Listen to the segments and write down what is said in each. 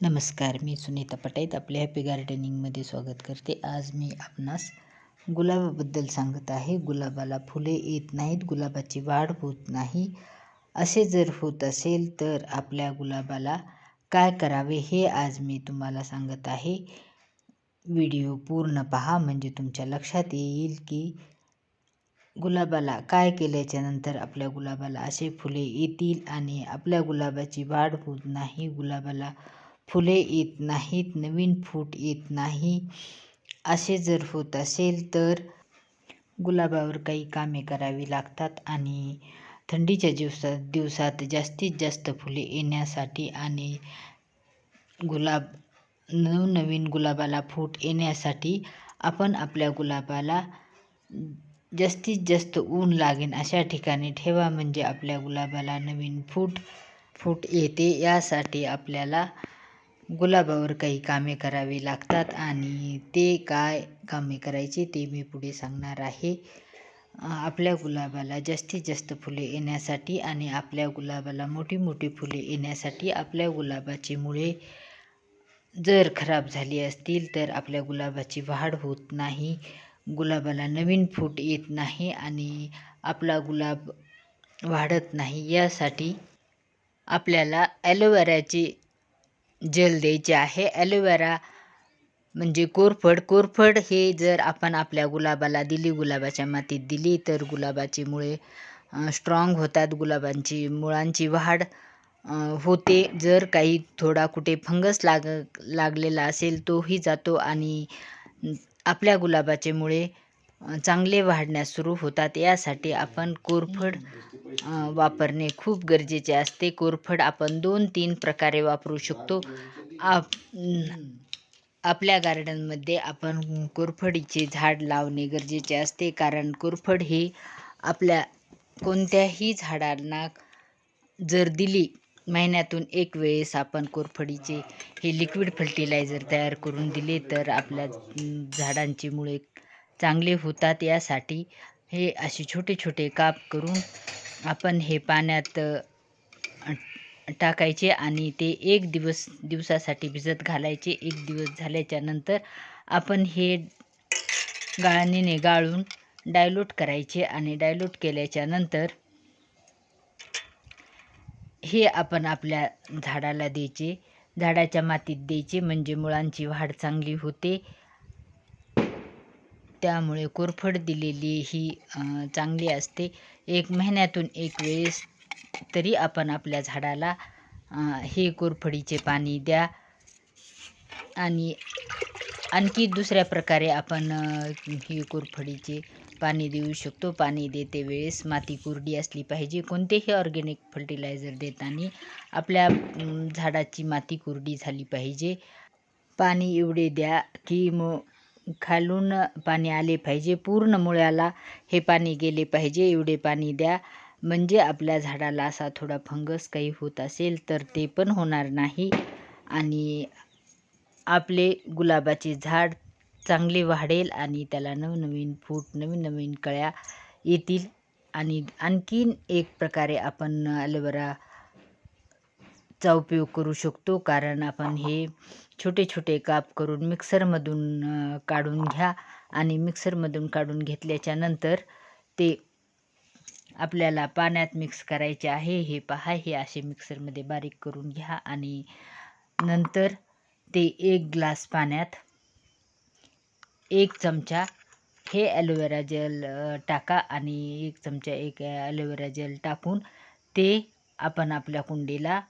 नमस्कार मी सुनीता पटाईत आपल्या हॅपी गार्डनिंगमध्ये स्वागत करते. आज मी आपणास गुलाबाबद्दल सांगत आहे. गुलाबाला फुले येत नाहीत गुलाबाची वाढ होत नाही. असे जर होत असेल तर आपल्या गुलाबाला काय करावे हे आज मी तुम्हाला सांगत आहे. व्हिडिओ पूर्ण पहा म्हणजे तुमच्या लक्षात येईल की गुलाबाला काय केल्याच्यानंतर आपल्या गुलाबाला असे फुले येतील आणि आपल्या गुलाबाची वाढ होत नाही. गुलाबाला फुले येत नाहीत नवीन फूट येत नाही. असे जर होत असेल तर गुलाबावर काही कामे करावी लागतात आणि थंडीच्या दिवसात दिवसात जास्तीत जास्त फुले येण्यासाठी आणि गुलाब नवनवीन गुलाबाला फूट येण्यासाठी आपण आपल्या गुलाबाला जास्तीत जास्त ऊन लागेल अशा ठिकाणी ठेवा म्हणजे आपल्या गुलाबाला नवीन फूट फूट येते. यासाठी आपल्याला गुलाबावर काही कामे करावी लागतात आणि ते काय कामे करायचे ते मी पुढे सांगणार आहे. आपल्या गुलाबाला जास्तीत जास्त फुले येण्यासाठी आणि आपल्या गुलाबाला मोठी मोठी फुले येण्यासाठी आपल्या गुलाबाची मुळे जर खराब झाली असतील तर आपल्या गुलाबाची वाढ होत नाही. गुलाबाला नवीन फूट येत नाही आणि आपला गुलाब वाढत नाही. यासाठी आपल्याला ॲलोवेराची जेल द्यायचे आहे. ॲलोवेरा म्हणजे कोरफड. कोरफड हे जर आपण आपल्या गुलाबाला दिली गुलाबाच्या मातीत दिली तर गुलाबाची मुळे स्ट्रॉंग होतात. गुलाबांची मुळांची वाढ होते. जर काही थोडा कुठे फंगस लाग लागलेला असेल तोही जातो. आणि आपल्या गुलाबाचे मुळे चांगले वाढण्यास सुरू होतात. यासाठी आपण कोरफड वापरणे खूप गरजेचे असते. कोरफड आपण दोन तीन प्रकारे वापरू शकतो. आप आपल्या गार्डनमध्ये आपण कोरफडीचे झाड लावणे गरजेचे असते. कारण कोरफड ही आपल्या कोणत्याही झाडांना जर दिली महिन्यातून एक वेळेस आपण कोरफडीचे हे लिक्विड फर्टिलायझर तयार करून दिले तर आपल्या झाडांची मुळे चांगले होतात यासाठी हे असे छोटे छोटे काप करून आपण हे पाण्यात टाकायचे आणि ते एक दिवस दिवसासाठी भिजत घालायचे. एक दिवस झाल्याच्यानंतर आपण हे गाळणीने गाळून डायल्यूट करायचे आणि डायल्यूट केल्याच्यानंतर हे आपण आपल्या झाडाला द्यायचे. झाडाच्या मातीत द्यायचे. म्हणजे मुळांची वाढ चांगली होते. त्यामुळे कोरफड दिलेली ही चांगली असते. एक महिन्यातून एक वेळेस तरी आपण आपल्या झाडाला हे कोरफडीचे पाणी द्या. आणि आणखी दुसऱ्या प्रकारे आपण ही कोरफडीचे पाणी देऊ शकतो. पाणी देते वेळेस माती कोरडी असली पाहिजे. कोणतेही ऑर्गॅनिक फर्टिलायझर देताना आपल्या झाडाची माती कोरडी झाली पाहिजे. पाणी एवढे द्या की मग खालून पाणी आले पाहिजे. पूर्ण मुळ्याला हे पाणी गेले पाहिजे. एवढे पाणी द्या. म्हणजे आपल्या झाडाला असा थोडा फंगस काही होत असेल तर ते पण होणार नाही. आणि आपले गुलाबाचे झाड चांगले वाढेल आणि त्याला नवनवीन फूट नवीन नवीन कळ्या येतील. आणि आणखीन एक प्रकारे आपण चा उपयोग करू शकतो. कारण आपण हे छोटे छोटे काप करून मिक्सरमधून काढून घ्या आणि मिक्सरमधून काढून घेतल्याच्या नंतर ते आपल्याला पाण्यात मिक्स करायचे आहे. हे पहा हे असे मिक्सरमध्ये बारीक करून घ्या आणि नंतर ते एक ग्लास पाण्यात एक चमचा हे ॲलोवेरा जेल टाका आणि एक चमचा एक ॲलोवेरा जेल टाकून ते आपण आपल्या कुंडीला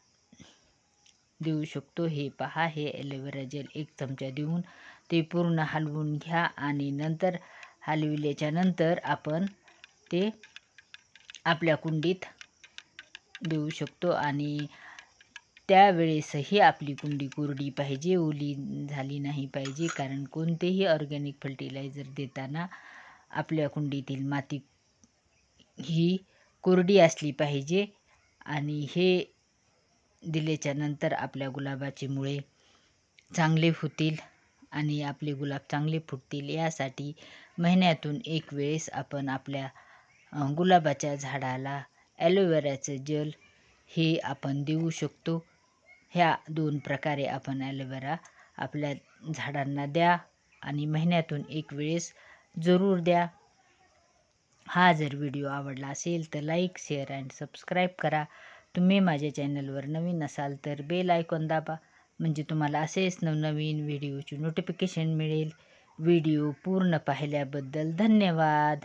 देऊ शकतो. हे पहा हे ॲलोवेरा जेल एक चमचा देऊन ते पूर्ण हलवून घ्या आणि नंतर हलविल्याच्या नंतर आपण ते आपल्या कुंडीत देऊ शकतो आणि त्यावेळेसही आपली कुंडी कोरडी पाहिजे ओली झाली नाही पाहिजे. कारण कोणतेही ऑर्गॅनिक फर्टिलायझर देताना आपल्या कुंडीतील माती ही कोरडी असली पाहिजे आणि हे दिल्याच्या नंतर आपल्या गुलाबाची मुळे चांगले होतील आणि आपले गुलाब चांगले फुटतील. यासाठी महिन्यातून एक वेळेस आपण आपल्या गुलाबाच्या झाडाला ॲलोवेराचं जल हे आपण देऊ शकतो. ह्या दोन प्रकारे आपण ॲलोवेरा आपल्या झाडांना द्या आणि महिन्यातून एक वेळेस जरूर द्या. हा जर व्हिडिओ आवडला असेल तर लाईक शेअर अँड सबस्क्राईब करा. तुम्ही माझ्या चॅनलवर नवीन असाल तर बेल आयकॉन दाबा म्हणजे तुम्हाला असेच नवनवीन व्हिडिओची नोटिफिकेशन मिळेल. व्हिडिओ पूर्ण पाहिल्याबद्दल धन्यवाद.